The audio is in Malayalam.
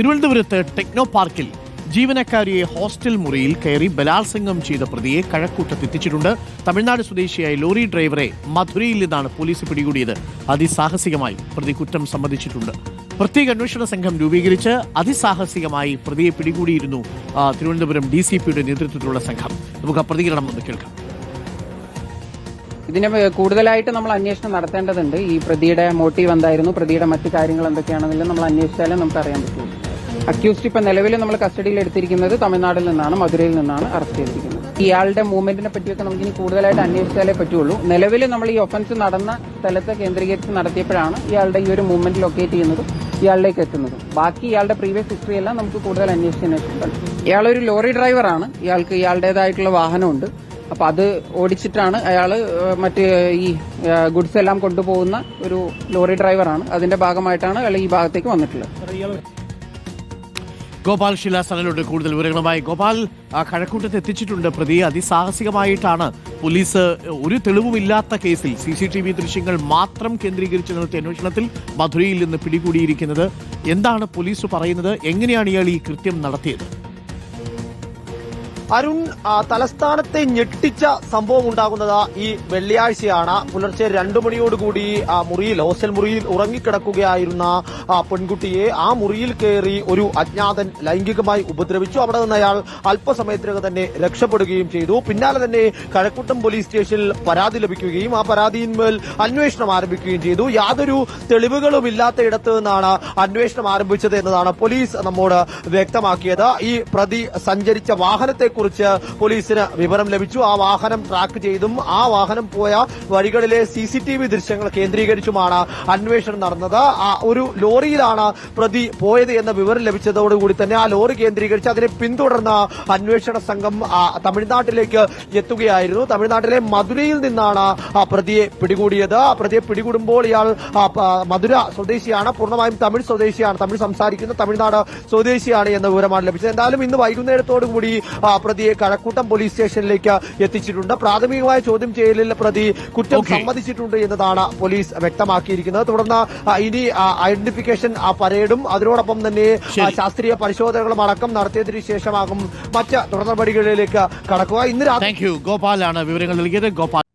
തിരുവനന്തപുരത്ത് ടെക്നോ പാർക്കിൽ ജീവനക്കാരിയെ ഹോസ്റ്റൽ മുറിയിൽ കയറി ബലാത്സംഗം ചെയ്ത പ്രതിയെ കഴക്കൂട്ടത്ത് എത്തിച്ചിട്ടുണ്ട്. തമിഴ്നാട് സ്വദേശിയായ ലോറി ഡ്രൈവറെ മധുരയിൽ നിന്നാണ് പോലീസ് പിടികൂടിയത്. അതിസാഹസികമായി പ്രതി കുറ്റം സമ്മതിച്ചിട്ടുണ്ട്. പ്രത്യേക അന്വേഷണ സംഘം രൂപീകരിച്ച് അതിസാഹസികമായി പ്രതിയെ പിടികൂടിയിരുന്നു തിരുവനന്തപുരം ഡി സി പിയുടെ നേതൃത്വത്തിലുള്ള സംഘം. നമുക്ക് പ്രതികരണം ഒന്ന് കേൾക്കാം. ഇതിനെ കൂടുതലായിട്ട് നമ്മൾ അന്വേഷണം നടത്തേണ്ടതുണ്ട്. ഈ പ്രതിയുടെ മോട്ടീവ് എന്തായിരുന്നു? പ്രതിയുടെ മറ്റു കാര്യങ്ങൾ എന്തൊക്കെയാണെന്നെല്ലാം നമ്മൾ അന്വേഷിച്ചാലേ നമുക്ക് അറിയാൻ പറ്റുള്ളൂ. അക്യൂസ്ഡ് ഇപ്പൊ നിലവിൽ നമ്മൾ കസ്റ്റഡിയിൽ എടുത്തിരിക്കുന്നത് തമിഴ്നാട്ടിൽ നിന്നാണ് മധുരയിൽ നിന്നാണ് അറസ്റ്റ് ചെയ്തിരിക്കുന്നത്. ഇയാളുടെ മൂവ്മെന്റിനെ പറ്റിയൊക്കെ നമുക്ക് ഇനി കൂടുതലായിട്ട് അന്വേഷിച്ചാലേ പറ്റുള്ളൂ. നിലവിൽ നമ്മൾ ഈ ഒഫൻസ് നടന്ന സ്ഥലത്ത് കേന്ദ്രീകരിച്ച് നടത്തിയപ്പോഴാണ് ഇയാളുടെ ഈ ഒരു മൂവ്മെന്റ് ലൊക്കേറ്റ് ചെയ്യുന്നതും ഇയാളിലേക്ക് എത്തുന്നതും. ബാക്കി ഇയാളുടെ പ്രീവിയസ് ഹിസ്റ്ററി എല്ലാം നമുക്ക് കൂടുതൽ അന്വേഷിച്ചതിന് ഇയാളൊരു ലോറി ഡ്രൈവറാണ് ഇയാൾക്ക് ഇയാളുടേതായിട്ടുള്ള വാഹനമുണ്ട്. അപ്പൊ അത് ഓടിച്ചിട്ടാണ് അയാൾ മറ്റ് ഈ ഗുഡ്സ് എല്ലാം കൊണ്ടുപോകുന്ന ഒരു ലോറി ഡ്രൈവറാണ് അതിന്റെ ഭാഗമായിട്ടാണ് അയാൾ ഈ ഭാഗത്തേക്ക് വന്നിട്ടുള്ളത്. ഗോപാൽ ശിലാസനലോട് കൂടുതൽ വിവരങ്ങളുമായി ഗോപാൽ കഴക്കൂട്ടത്ത് എത്തിച്ചിട്ടുണ്ട് പ്രതി. അതിസാഹസികമായിട്ടാണ് പോലീസ് ഒരു തെളിവുമില്ലാത്ത കേസിൽ സി സി ടി വി ദൃശ്യങ്ങൾ മാത്രം കേന്ദ്രീകരിച്ച് നടത്തിയ അന്വേഷണത്തിൽ മധുരയിൽ നിന്ന് പിടികൂടിയിരിക്കുന്നത്. എന്താണ് പോലീസ് പറയുന്നത്? എങ്ങനെയാണ് ഇയാൾ ഈ കൃത്യം നടത്തിയത്? അരുൺ തലസ്ഥാനത്തെ ഞെട്ടിച്ച സംഭവം ഉണ്ടാകുന്നത് ഈ വെള്ളിയാഴ്ചയാണ്. പുലർച്ചെ രണ്ടു മണിയോടുകൂടി ആ മുറിയിൽ ഹോസ്റ്റൽ മുറിയിൽ ഉറങ്ങിക്കിടക്കുകയായിരുന്ന പെൺകുട്ടിയെ ആ മുറിയിൽ കയറി ഒരു അജ്ഞാതൻ ലൈംഗികമായി ഉപദ്രവിച്ചു. അവിടെ നിന്ന് അയാൾ അല്പസമയത്തിനകം തന്നെ രക്ഷപ്പെടുകയും ചെയ്തു. പിന്നാലെ തന്നെ കഴക്കൂട്ടം പോലീസ് സ്റ്റേഷനിൽ പരാതി ലഭിക്കുകയും ആ പരാതിയിന്മേൽ അന്വേഷണം ആരംഭിക്കുകയും ചെയ്തു. യാതൊരു തെളിവുകളും ഇല്ലാത്ത ഇടത്ത് നിന്നാണ് അന്വേഷണം ആരംഭിച്ചത് എന്നതാണ് പോലീസ് നമ്മോട് വ്യക്തമാക്കിയത്. ഈ പ്രതി സഞ്ചരിച്ച വാഹനത്തെക്കുറിച്ച് പോലീസിന് വിവരം ലഭിച്ചു. ആ വാഹനം ട്രാക്ക് ചെയ്തും ആ വാഹനം പോയ വഴികളിലെ സി സി ടി വി ദൃശ്യങ്ങൾ കേന്ദ്രീകരിച്ചുമാണ് അന്വേഷണം നടന്നത്. ഒരു ലോറിയിലാണ് പ്രതി പോയത് എന്ന വിവരം ലഭിച്ചതോടുകൂടി തന്നെ ആ ലോറി കേന്ദ്രീകരിച്ച് അതിനെ പിന്തുടർന്ന അന്വേഷണ സംഘം തമിഴ്നാട്ടിലേക്ക് എത്തുകയായിരുന്നു. തമിഴ്നാട്ടിലെ മധുരയിൽ നിന്നാണ് ആ പ്രതിയെ പിടികൂടിയത്. ആ പ്രതിയെ പിടികൂടുമ്പോൾ ഇയാൾ മധുര സ്വദേശിയാണ്. പൂർണമായും തമിഴ് സ്വദേശിയാണ്. തമിഴ് സംസാരിക്കുന്ന തമിഴ്നാട് സ്വദേശിയാണ് എന്ന വിവരമാണ് ലഭിച്ചത്. എന്തായാലും ഇന്ന് വൈകുന്നേരത്തോടു കൂടി പ്രതിയെ കഴക്കൂട്ടം പോലീസ് സ്റ്റേഷനിലേക്ക് എത്തിച്ചിട്ടുണ്ട്. പ്രാഥമികമായ ചോദ്യം ചെയ്യലിൽ പ്രതി കുറ്റം. സമ്മതിച്ചിട്ടുണ്ട് എന്നതാണ് പോലീസ് വ്യക്തമാക്കിയിരിക്കുന്നത്. തുടർന്ന് ഇനി ഐഡന്റിഫിക്കേഷൻ പരേഡും അതിനോടൊപ്പം തന്നെ ശാസ്ത്രീയ പരിശോധനകളും അടക്കം നടത്തിയതിനു ശേഷമാകും മറ്റ് തുടർ നടപടികളിലേക്ക് കടക്കുക. ഇന്ന് ഗോപാലാണ് വിവരങ്ങൾ നൽകിയത്. ഗോപാൽ